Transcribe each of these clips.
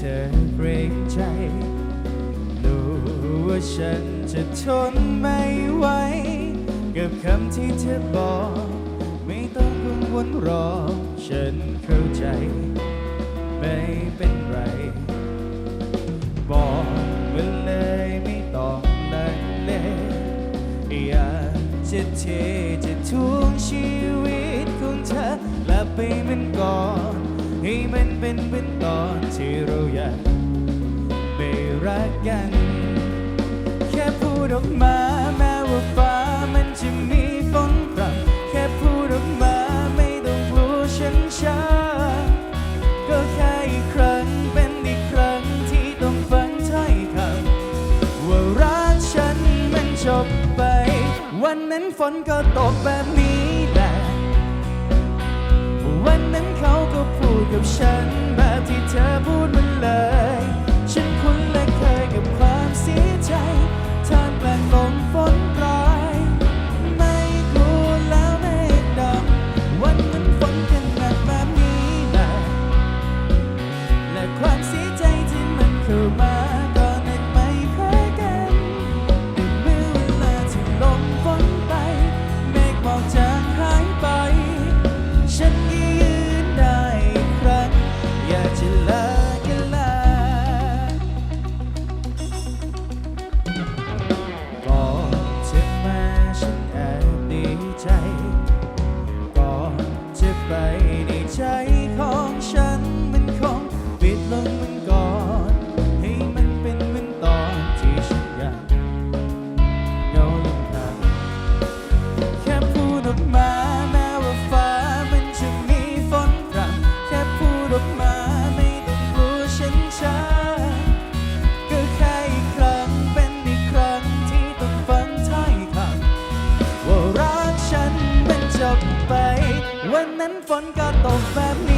เธอเกรงใจรู้ว่าฉันจะทนไม่ไหวกับคำที่เธอบอก ไม่ต้องกังวลรอ ฉันเข้าใจ ไม่เป็นไร บอกมาเลยไม่ต้องลังเลยอยากจะเท ให้มันเป็นเหมือนตอนที่เราอยากไม่รักกัน แค่พูดออกมาแม้ว่าฟ้ามันจะมีฝนพรำแค่พูดออกมาไม่ต้องกลัวฉันช้าก็แค่อีกครั้งเป็นอีกครั้งที่ต้องฟังถ้อยคำว่ารักฉันมันจบไป วันนั้นฝนก็ตกแบบนี้ เขาก็พูดกับฉันแบบที่เธอพูดมันเลย มันก่อนให้มันเป็นเหมือนตอนที่ฉันยังเงาลำพังแค่พูดออกมาแม้ว่าฟ้ามันจะมีฝนพรำแค่พูดออกมาไม่ต้องกลัวฉันช้าก็แค่อีกครั้งเป็นอีกครั้งที่ต้องฟังถ้อยคำว่ารักฉันมันจบไป วันนั้นฝนก็ตกแบบนี้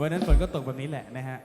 วันนั้นฝนก็ตกแบบนี้แหละนะฮะ